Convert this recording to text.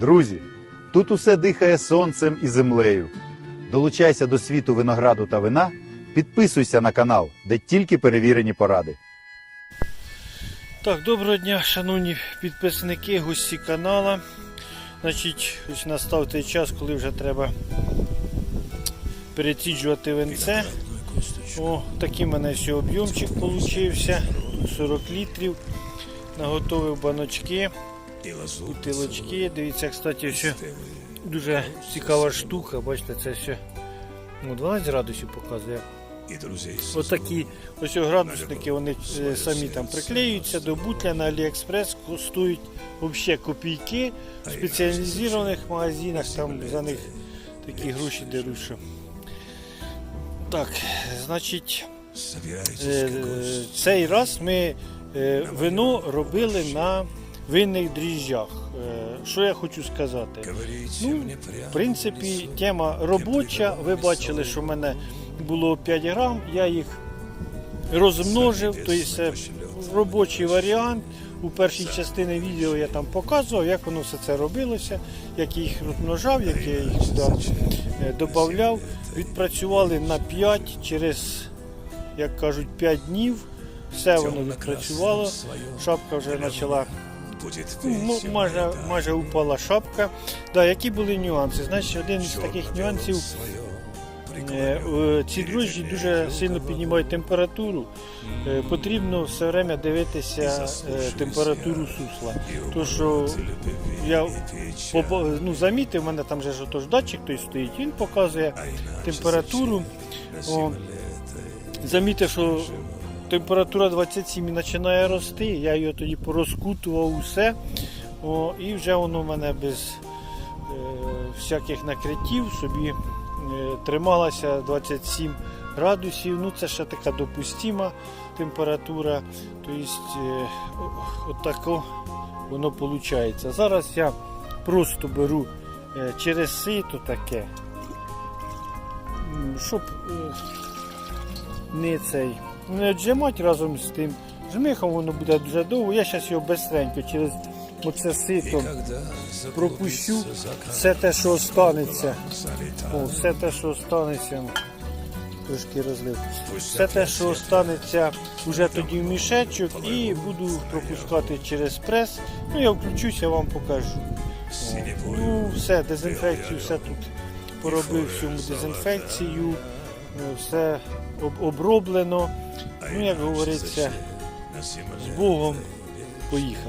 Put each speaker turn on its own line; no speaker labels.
Друзі, тут усе дихає сонцем і землею. Долучайся до світу винограду та вина, підписуйся на канал, де тільки перевірені поради.
Так, доброго дня, шановні підписники, гості канала. Значить, ось настав той час, коли вже треба переціджувати венце. О, такий в мене все об'ємчик получився. 40 літрів. Наготовив баночки, бутилочки. Дивіться, кстати, все дуже цікава штука. Бачите, це все ну, 12 градусів показує. Отакі ось градусники, вони е, самі там приклеюються до бутля на Аліекспрес, коштують взагалі копійки. В спеціалізованих магазинах там за них такі гроші деруть. що. Так, значить, е, цей раз ми е, вино робили на винних дріжджах. Е, Що я хочу сказати? Ну, в принципі, тема робоча. Ви бачили, що в мене було 5 грам, я їх розмножив, тобто робочий варіант. У першій частині відео я там показував, як воно все це робилося, як я їх розмножав, як я їх сюди е, додавав. Відпрацювали на 5 через, як кажуть, 5 днів. Все воно відпрацювало. Шапка вже почала майже, майже упала шапка. Да, які були нюанси? Значить, один з таких нюансів е, ці дрожжі дуже сильно піднімають температуру. Е, Потрібно все время дивитися е, температуру сусла. То, що я ну, замітив, у мене там же ж датчик той стоїть, він показує температуру. О, замітив, що температура 27 і починає рости. Я його тоді порозкутував усе. О, і вже воно в мене без е, всяких накриттів собі е, трималася 27 градусів. Ну це ще така допустима температура. Тобто е, отако воно виходить. Зараз я просто беру е, через сито таке, щоб е, не цей не віджимати разом з тим. Жмихом воно буде дуже довго. Я зараз його бистренько через оце сито пропущу. Все те, що останеться. О, все те, що останеться. Трошки розлив. Все те, що останеться вже тоді в мішечок і буду пропускати через прес. Ну я включуся, вам покажу. О, Ну, все, дезінфекцію, все тут поробив всьому дезінфекцію, е, все об- оброблено. Ну, як говориться, з Богом поїхав.